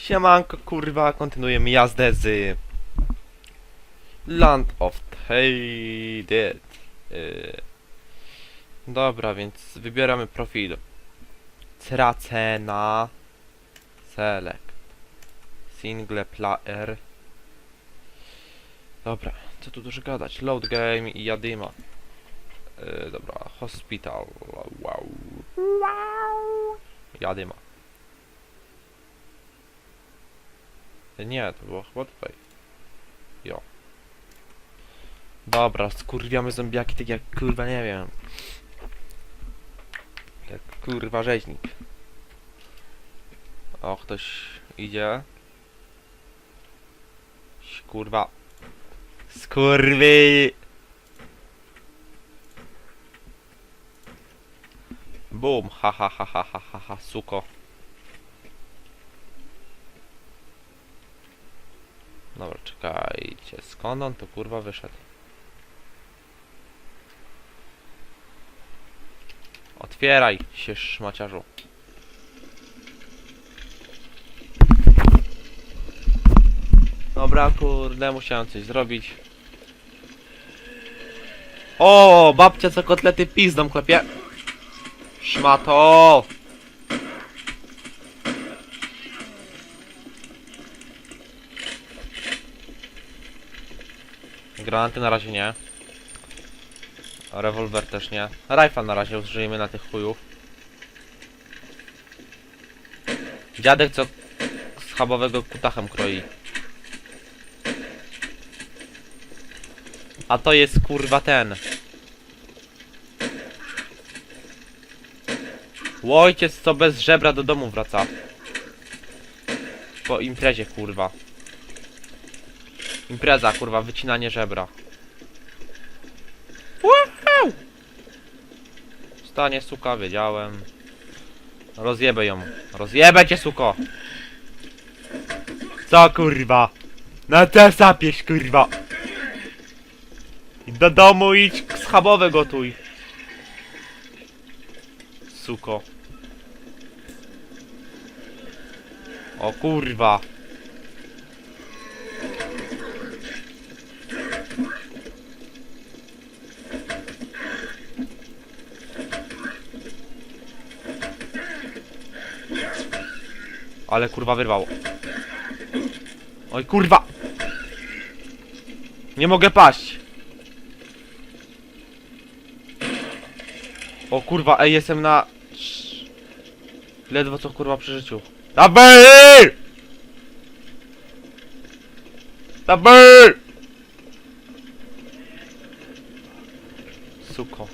Siemanko kurwa, kontynuujemy jazdę z Land of Hated. Yy. Dobra, więc wybieramy profil. Tracena Select Single player Dobra, co tu dużo gadać? Load game i jadyma. Yy, dobra, hospital. Wow. Jadyma. Nie, to było chyba tutaj. Jo. Dobra, skurwiamy zombiaki tak jak kurwa nie wiem. Jak kurwa rzeźnik. O, ktoś idzie. Kurwa. Skurwy! Bum, ha ha ha ha ha ha ha, suko. Dobra, czekajcie. Skąd on tu kurwa wyszedł? Otwieraj się szmaciarzu. Dobra, kurde, musiałem coś zrobić. O, babcia co kotlety pizdą klepie. Szmato! Granaty na razie nie. Rewolwer też nie. Rifle na razie użyjemy na tych chujów. Dziadek co schabowego kutachem kroi. A to jest kurwa ten. Łojciec co bez żebra do domu wraca. Po imprezie kurwa. Impreza kurwa, wycinanie żebra. Woohoo! Stanie suka, wiedziałem. Rozjebę ją. Rozjebę cię suko! Co kurwa? Na te sapieś kurwa! I do domu idź, schabowe gotuj. Suko. O kurwa. Ale kurwa wyrwał. Oj kurwa! Nie mogę paść! O kurwa, ej, jestem na... Ledwo co kurwa przy życiu. Tabel! Tabel! Suko.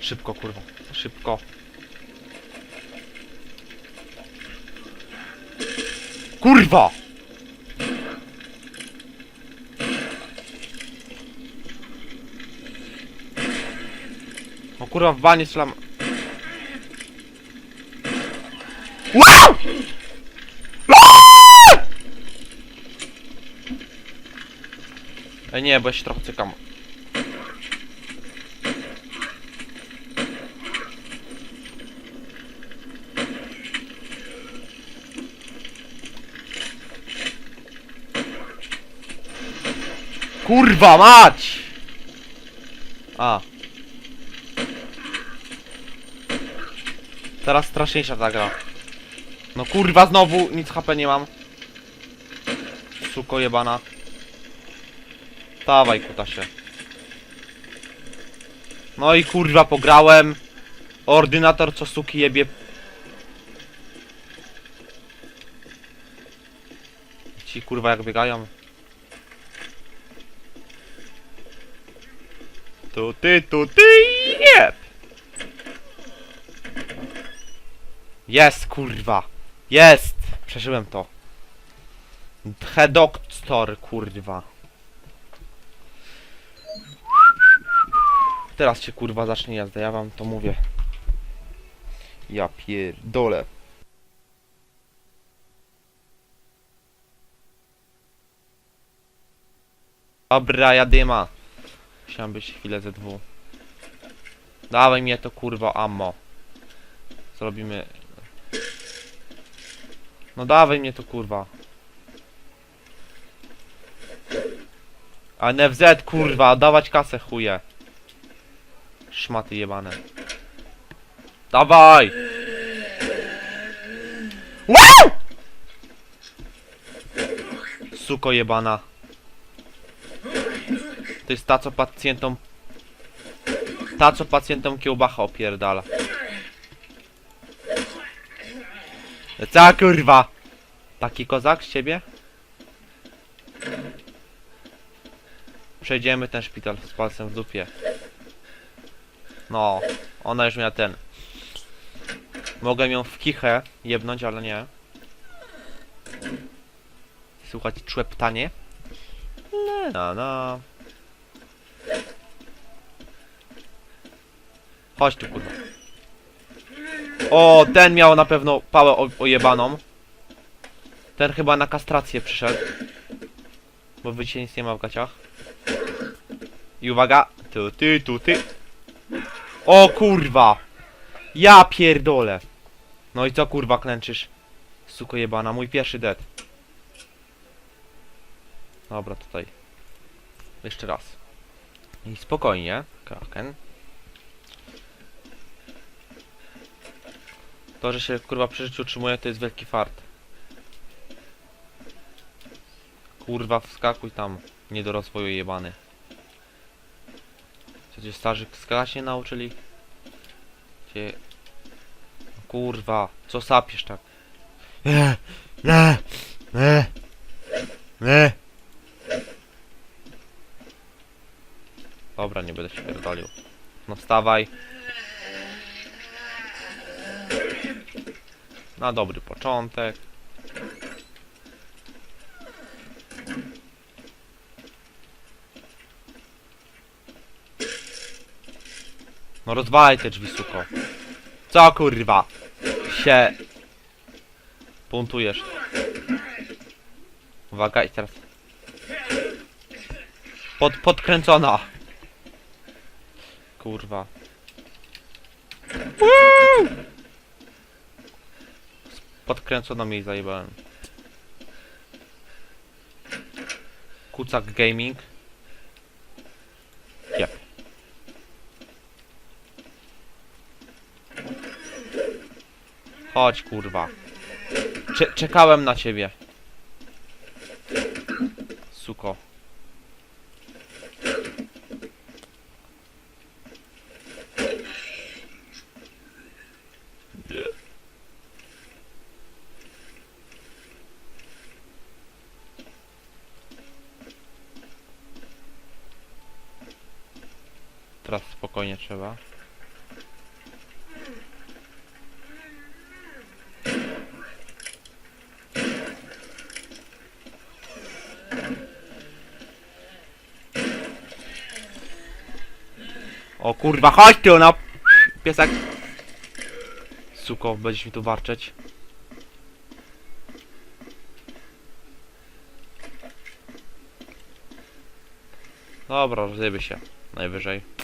Szybko kurwa, szybko. Kurwa! O kurwa w banie strzelam. Wow! Ej nie, bo ja się trochę cykam. Kurwa mać! A. Teraz straszniejsza ta gra. No kurwa znowu nic HP nie mam. Suko jebana. Dawaj kutasie. No i kurwa pograłem. Ordynator co suki jebie. Ci kurwa jak biegają. Tu ty, tu ty, jeb! Jest, kurwa. Jest! Przeżyłem to. Hedoktor, kurwa. Teraz się kurwa zacznie jazda, ja wam to mówię. Ja pierdolę. Dobra, jadyma. Chciałem być chwilę ze dwóch. Dawaj mnie to kurwa ammo. Zrobimy... No dawaj mnie to kurwa. A NFZ kurwa, dawać kasę chuje. Szmaty jebane. Dawaj! Wow! Suko jebana. To jest ta co pacjentom... Ta co pacjentom kiełbacha opierdala. Co kurwa? Taki kozak z ciebie? Przejdziemy ten szpital z palcem w dupie. No, ona już miała ten. Mogę ją w kichę jebnąć, ale nie. Słuchać człeptanie. No, no. Chodź tu kurwa. O, ten miał na pewno pałę ojebaną. Ten chyba na kastrację przyszedł. Bo wy dzisiaj nic nie ma w gaciach. I uwaga. Tu, ty, tu, ty. O kurwa. Ja pierdolę. No i co kurwa klęczysz? Suko jebana, mój pierwszy dead. Dobra, tutaj. Jeszcze raz. I spokojnie, Kraken. To, że się kurwa przy życiu utrzymuje, to jest wielki fart. Kurwa, wskakuj tam, nie do rozwoju jebany. Cię starzy skakać nie nauczyli? Kurwa, co sapiesz tak? Nie, nie, nie, nie No wstawaj. Na dobry początek. No rozwalaj te drzwi, suko. Co kurwa? Się... Puntujesz. Uwaga i teraz... Pod, podkręcona. Kurwa. Podkręcono mi zajebałem. Kucak Gaming. Jep. Chodź kurwa. Cze czekałem na ciebie. Suko. Teraz spokojnie trzeba. O kurwa, chodź ty no! Piesek! Suko, będziesz mi tu warczeć. Dobra, rozjebie się. Najwyżej.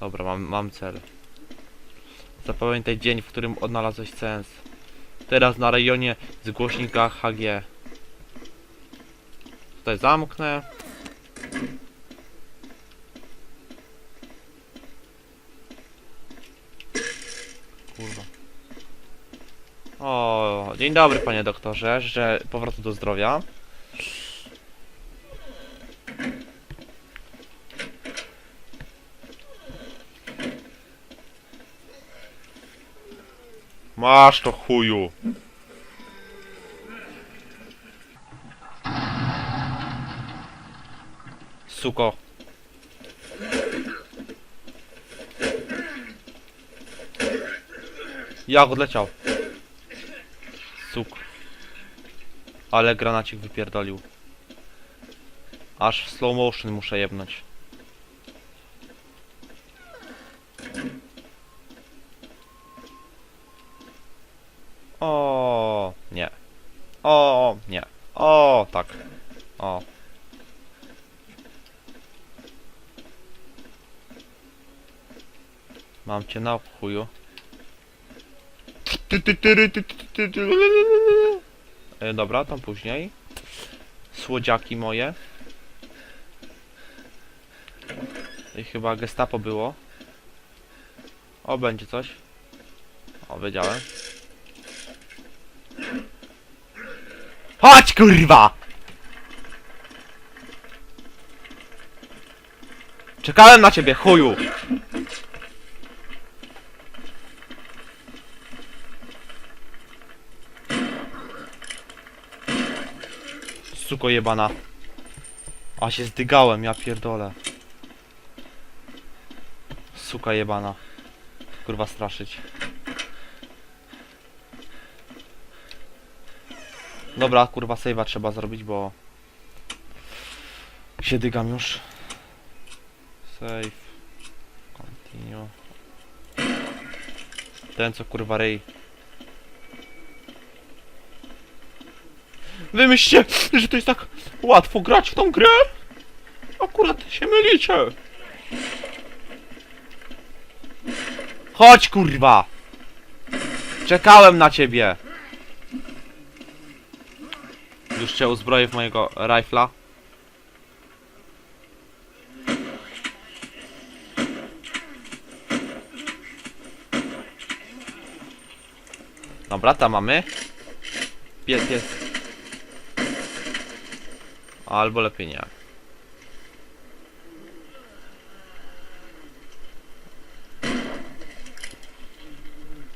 Dobra, mam, mam cel. Zapamiętaj dzień, w którym odnalazłeś sens. Teraz na rejonie z głośnika HG. Tutaj zamknę. Kurwa. O, dzień dobry panie doktorze, życzę powrotu do zdrowia. Masz to chuju. Suko. Jak odleciał? Suk. Ale granacik wypierdolił. Aż w slow motion muszę jebnąć. O, nie. O, nie. O, tak. O. Mam cię na chuju. E, dobra, tam później. Słodziaki moje. I chyba gestapo było. O, będzie coś. O, wiedziałem. Chodź, kurwa! Czekałem na ciebie, chuju! Suko jebana. A się zdygałem, ja pierdolę. Suka jebana. Kurwa straszyć. Dobra, kurwa save'a trzeba zrobić, bo... Się dygam już. Save. Continue. Ten co kurwa rej. Wymyślcie, że to jest tak łatwo grać w tą grę. Akurat się mylicie. Chodź kurwa. Czekałem na ciebie. Cię uzbroję w mojego rifla. Dobra, tam mamy. Pies, pies. Albo lepiej nie.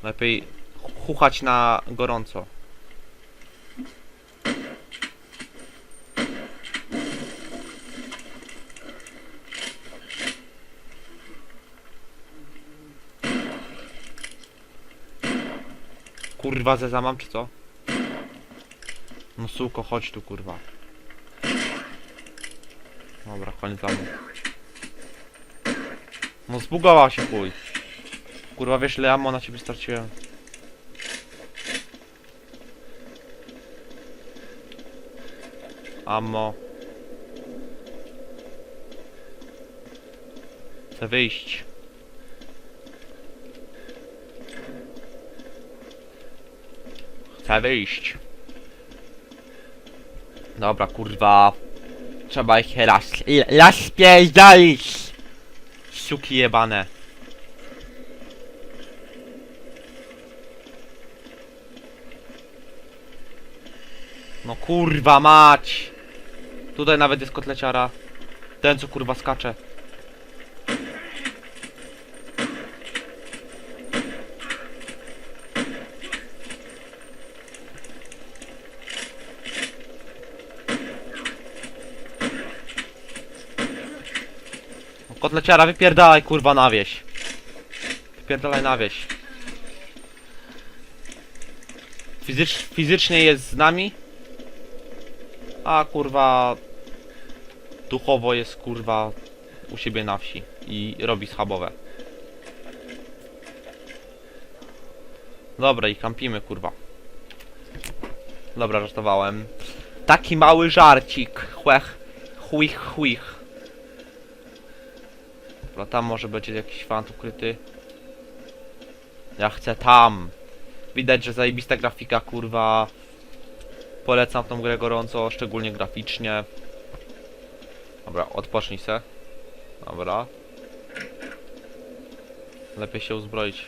Lepiej chuchać na gorąco. Kurwa zeza mam czy co? No suko, chodź tu kurwa. Dobra, koniec za mną. No zbugała się chuj. Kurwa wiesz ile ammo na ciebie straciłem. Ammo. Chcę wyjść. Chcę wyjść. Dobra, kurwa. Trzeba ich raz, rozpierdolić. Suki jebane. No kurwa mać. Tutaj nawet jest kotleciara. Ten co kurwa skacze. Kotleciara wypierdalaj kurwa na wieś. Wypierdalaj na wieś. Fizycz, fizycznie jest z nami. A kurwa duchowo jest kurwa u siebie na wsi i robi schabowe. Dobra i kampimy kurwa. Dobra, żartowałem. Taki mały żarcik. Chłech. Chłich, chłich. Dobra, tam może będzie jakiś fant ukryty. Ja chcę tam. Widać, że zajebista grafika, kurwa. Polecam tą grę gorąco, szczególnie graficznie. Dobra, odpocznij se. Dobra. Lepiej się uzbroić.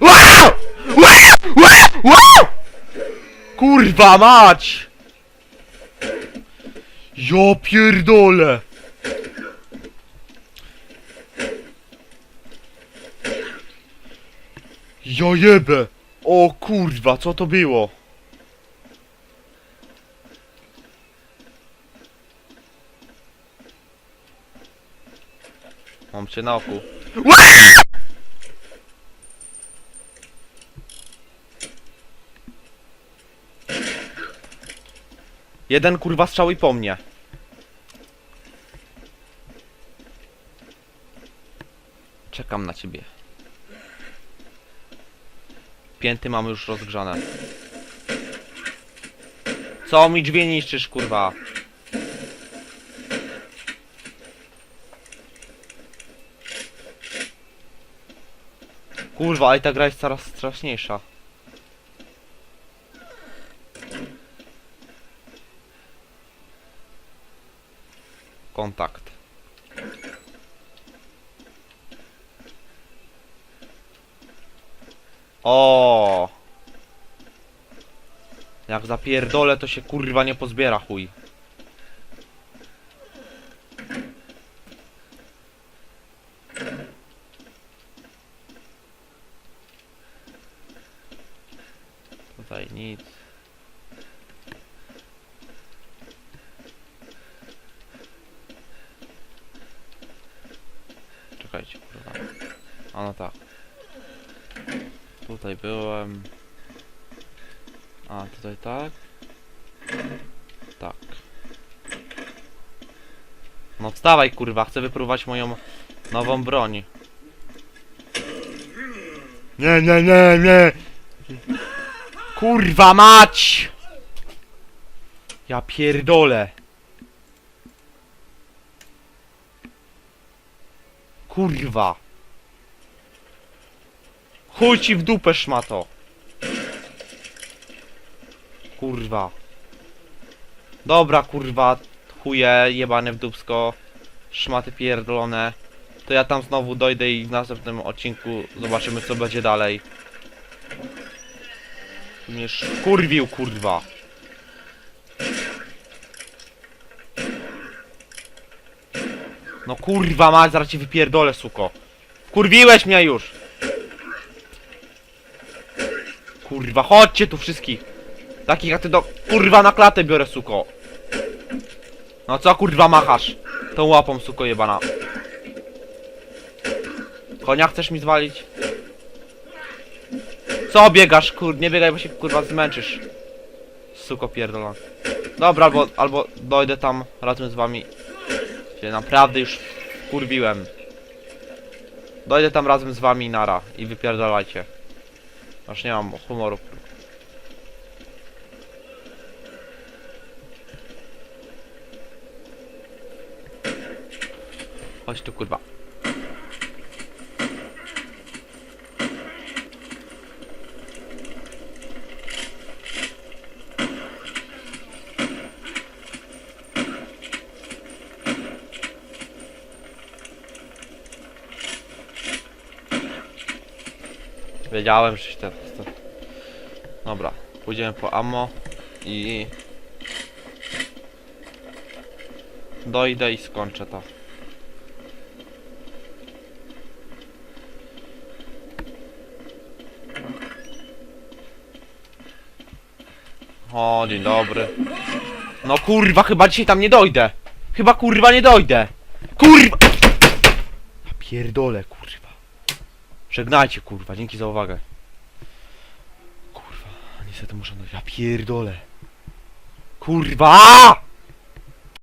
Wow! Wow! Wow! Wow! Kurwa mać! Ja pierdolę! Ja jebę! O kurwa, co to było? Mam cię na oku. Jeden kurwa strzał i po mnie. Czekam na ciebie. Pięty mamy już rozgrzane. Co mi drzwi niszczysz, kurwa? Kurwa, ale ta gra jest coraz straszniejsza. Kontakt. O. Jak zapierdolę, to się kurwa nie pozbiera chuj. Tutaj nic. Czekajcie, kurwa. A no tak. Tutaj byłem. A, tutaj tak. Tak. No wstawaj kurwa, chcę wypróbować moją nową broń. Nie, nie, nie, nie. Kurwa mać! Ja pierdolę. Kurwa. Chuj ci w dupę szmato. Kurwa. Dobra kurwa, chuje jebane w dupsko. Szmaty pierdolone. To ja tam znowu dojdę i w następnym odcinku zobaczymy co będzie dalej. Mnie kurwił kurwa. No kurwa mać, zaraz ci wypierdolę suko. Kurwiłeś mnie już. Kurwa, chodźcie tu wszystkich. Takich jak ty do... Kurwa na klatę biorę, suko. No co kurwa machasz? Tą łapą, suko jebana. Konia chcesz mi zwalić? Co biegasz, kur... Nie biegaj, bo się kurwa zmęczysz. Suko pierdolona. Dobra, albo, albo dojdę tam razem z wami. Się naprawdę już kurwiłem. Dojdę tam razem z wami nara i wypierdalajcie. Aż nie mam humoru. Chodź tu kurwa. Wiedziałem, że się teraz. Dobra, pójdziemy po ammo i... Dojdę i skończę to. O, dzień dobry. No kurwa, chyba dzisiaj tam nie dojdę. Chyba kurwa nie dojdę. Kurwa! Pierdolę, kurwa. Żegnajcie, kurwa, dzięki za uwagę. Kurwa, niestety muszę. Ja pierdolę. Kurwa!